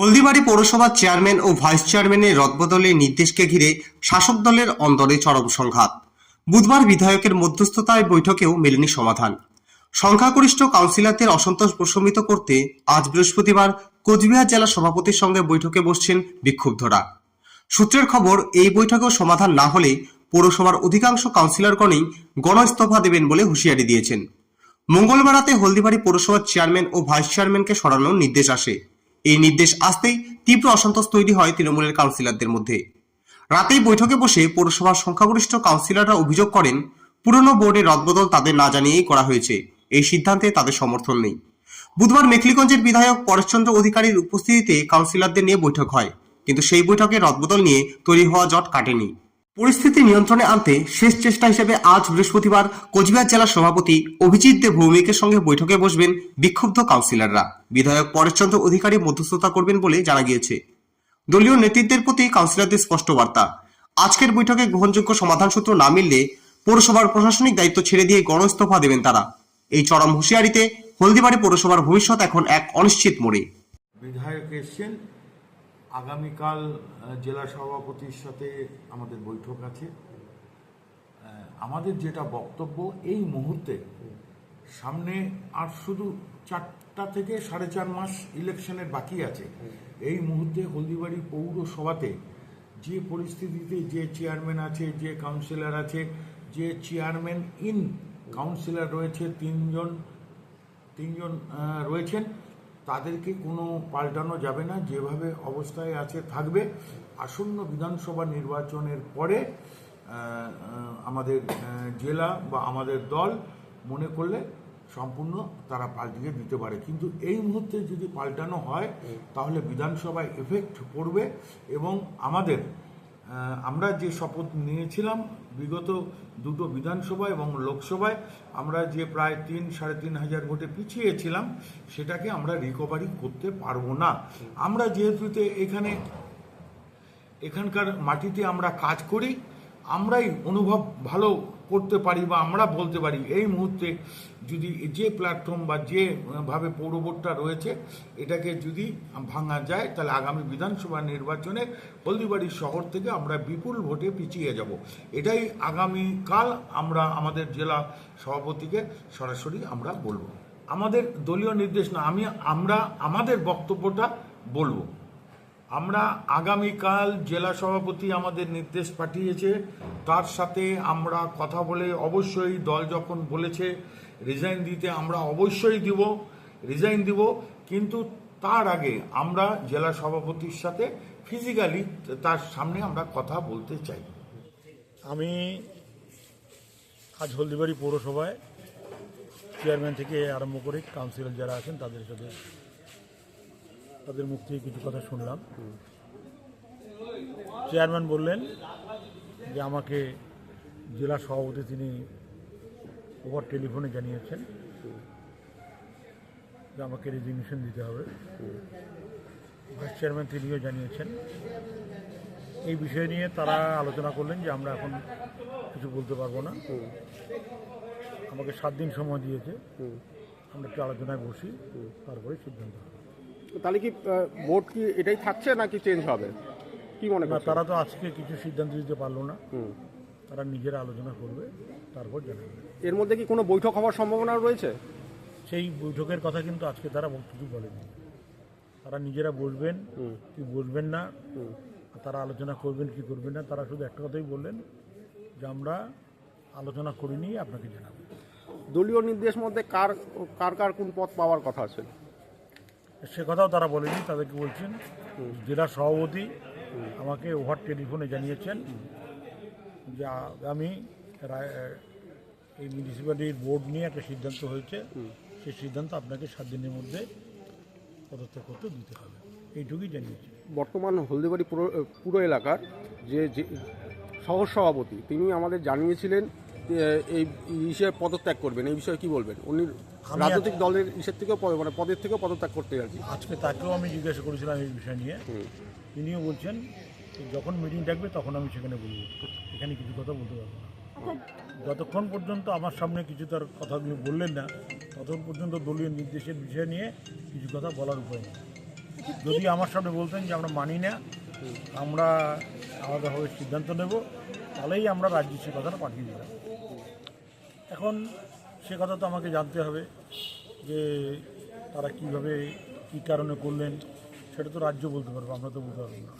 হলদিবাড়ি পৌরসভার চেয়ারম্যান ও ভাইস চেয়ারম্যানের রদবদলের নির্দেশকে ঘিরে শাসক দলের অন্দরে চরম সংঘাত। বুধবার বিধায়কের মধ্যস্থতায় বৈঠকেও মেলেনি সমাধান। সংখ্যাগরিষ্ঠ কাউন্সিলরদের অসন্তোষ প্রশমিত করতে আজ বৃহস্পতিবার কোচবিহার জেলা সভাপতির সঙ্গে বৈঠকে বসছেন বিক্ষুব্ধরা। সূত্রের খবর, এই বৈঠকেও সমাধান না হলে পৌরসভার অধিকাংশ কাউন্সিলরগণই গণইস্তফা দেবেন বলে হুঁশিয়ারি দিয়েছেন। মঙ্গলবার রাতে হলদিবাড়ি পৌরসভার চেয়ারম্যান ও ভাইস চেয়ারম্যানকে সরানোর নির্দেশ আসে। এই নির্দেশ আসতেই তীব্র অসন্তোষ তৈরি হয় তৃণমূলের কাউন্সিলরদের মধ্যে। রাতেই বৈঠকে বসে পৌরসভার সংখ্যাগরিষ্ঠ কাউন্সিলররা অভিযোগ করেন, পুরনো বোর্ডের রদবদল তাদের না জানিয়েই করা হয়েছে। এই সিদ্ধান্তে তাদের সমর্থন নেই। বুধবার মেখলিগঞ্জের বিধায়ক পরেশচন্দ্র অধিকারীর উপস্থিতিতে কাউন্সিলরদের নিয়ে বৈঠক হয়। কিন্তু সেই বৈঠকে রদবদল নিয়ে তৈরি হওয়া জট কাটেনি। পরিস্থিতি নিয়ন্ত্রণে আনতে শেষ চেষ্টা হিসেবে আজ বৃহস্পতিবার কোচবিহার জেলার সভাপতি অভিজিৎ দেব ভৌমিকের সঙ্গে বৈঠকে বসবেন বিক্ষুব্ধ কাউন্সিলররা। বিধায়ক পরেশচন্দ্র অধিকারী মধ্যস্থতা করবেন বলে জানা গিয়েছে। দলীয় নেতৃত্বের প্রতি কাউন্সিলরদের স্পষ্ট বার্তা। আজকের বৈঠকে গ্রহণযোগ্য সমাধান সূত্র না মিললে পৌরসভার প্রশাসনিক দায়িত্ব ছেড়ে দিয়ে গণইস্তফা দেবেন তারা। এই চরম হুঁশিয়ারিতে হলদিবাড়ি পৌরসভার ভবিষ্যৎ এখন এক অনিশ্চিত মোড়ে। বিধায়ক এসছেন আগামীকাল জেলা সভাপতির সাথে আমাদের বৈঠক আছে। আমাদের যেটা বক্তব্য এই মুহূর্তে, সামনে আর শুধু চারটা থেকে সাড়ে চার মাস ইলেকশনের বাকি আছে। এই মুহূর্তে হলদিবাড়ি পৌরসভাতে যে পরিস্থিতিতে যে চেয়ারম্যান আছে, যে কাউন্সিলর আছে, যে চেয়ারম্যান ইন কাউন্সিলর রয়েছে তিনজন তিনজন রয়েছেন। তাদেরকে কোনো পাল্টানো যাবে না, যেভাবে অবস্থায় আছে থাকবে। আসন্ন বিধানসভা নির্বাচনের পরে আমাদের জেলা বা আমাদের দল মনে করলে সম্পূর্ণ তারা পাল্টিয়ে দিতে পারে। কিন্তু এই মুহূর্তে যদি পাল্টানো হয়, তাহলে বিধানসভায় এফেক্ট পড়বে এবং আমাদের আমরা যে শপথ নিয়েছিলাম, বিগত দুটো বিধানসভা এবং লোকসভায় আমরা যে প্রায় তিন, সাড়ে তিন হাজার ভোটে পিছিয়েছিলাম, সেটাকে আমরা রিকভারি করতে পারব না। আমরা যেহেতু এখানে, এখানকার মাটিতে আমরা কাজ করি, আমরাই অনুভব ভালো করতে পারি বা আমরা বলতে পারি, এই মুহূর্তে যদি যে প্ল্যাটফর্ম বা যেভাবে পৌরবোর্ডটা রয়েছে, এটাকে যদি ভাঙা যায়, তাহলে আগামী বিধানসভা নির্বাচনে হলদিবাড়ি শহর থেকে আমরা বিপুল ভোটে পিছিয়ে যাব। এটাই আগামীকাল আমরা, আমাদের জেলা সভাপতিকে সরাসরি আমরা বলব। আমাদের দলীয় নির্দেশ না, আমি, আমরা, আমাদের বক্তব্যটা বলব। আমরা আগামীকাল জেলা সভাপতি আমাদের নির্দেশ পাঠিয়েছে। তার সাথে আমরা কথা বলে অবশ্যই দল যখন বলেছে রিজাইন দিতে আমরা অবশ্যই দিব রিজাইন দিব। কিন্তু তার আগে আমরা জেলা সভাপতির সাথে ফিজিক্যালি তার সামনে আমরা কথা বলতে চাই। আমি আজ হলদিবাড়ি পৌরসভায় চেয়ারম্যান থেকে আরম্ভ করে কাউন্সিলর যারা আছেন তাদের সাথে তাদের মুখ থেকে কিছু কথা শুনলাম। চেয়ারম্যান বললেন যে আমাকে জেলা সভাপতি তিনি ওভার টেলিফোনে জানিয়েছেন যে আমাকে রেজিগনেশন দিতে হবে। ভাইস চেয়ারম্যান তিনিও জানিয়েছেন। এই বিষয় নিয়ে তারা আলোচনা করলেন যে আমরা এখন কিছু বলতে পারব না। আমাকে সাত দিন সময় দিয়েছে। আমরা একটু আলোচনায় বসি, তারপরে সিদ্ধান্ত হবে। তাহলে কি ভোট কি এটাই থাকছে নাকি চেঞ্জ হবে? কি মনে না করছেন? তারা তো আজকে কিছু সিদ্ধান্ত দিতে পারল না। তারা নিজেরা আলোচনা করবে তারপর জানাবে এর মধ্যে কি কোনো বৈঠক হওয়ার সম্ভাবনা রয়েছে? সেই বৈঠকের কথা কিন্তু আজকে তারা বক্তব্য বলেনি তারা নিজেরা বসবেন কি বসবেন না। তারা আলোচনা করবেন কি করবেন না তারা শুধু একটা কথাই বললেন যে আমরা আলোচনা করিনি আপনাকে জানাব। দলীয় নির্দেশ মধ্যে কার কার কার কোন পদ পাওয়ার কথা আছে? সে কথাও তারা বলেনি, তাদেরকে বলছেন, জেলা সভাপতি আমাকে ওভার টেলিফোনে জানিয়েছেন যে আগামী এই মিউনিসিপ্যালিটির বোর্ড নিয়ে একটা সিদ্ধান্ত হয়েছে। সেই সিদ্ধান্ত আপনাকে সাত দিনের মধ্যে পদত্যাগ করতে দিতে হবে। এইটুকুই জানিয়েছে। বর্তমান হলদিবাড়ি পুরো পুরো এলাকার যে সহ সভাপতি তিনি আমাদের জানিয়েছিলেন এই হিসেবে পদত্যাগ করবেন এই বিষয়ে কি বলবেন? উনি রাজনৈতিক দলের ইসের থেকেও পদ- মানে পদের থেকেও পদত্যাগ করতে আর কি আজকে তাকেও আমি জিজ্ঞাসা করেছিলাম এই বিষয় নিয়ে। তিনিও বলছেন যে যখন মিটিং ডাকবে তখন আমি সেখানে বলব। এখানে কিছু কথা বলতে পারব না। যতক্ষণ পর্যন্ত আমার সামনে কিছু তার কথাগুলো বললেন না ততক্ষণ পর্যন্ত দলীয় নির্দেশের বিষয় নিয়ে কিছু কথা বলার উপায় নেই। যদি আমার সামনে বলতেন যে আমরা মানি না আমরা আলাদাভাবে সিদ্ধান্ত নেব। তাহলেই আমরা রাজ্যে সে কথাটা পাঠিয়ে দিলাম। এখন সে কথা তো আমাকে জানতে হবে যে তারা কীভাবে, কি কারণে করলেন, সেটা তো রাজ্য বলতে পারব, আমরা তো বলতে পারব না।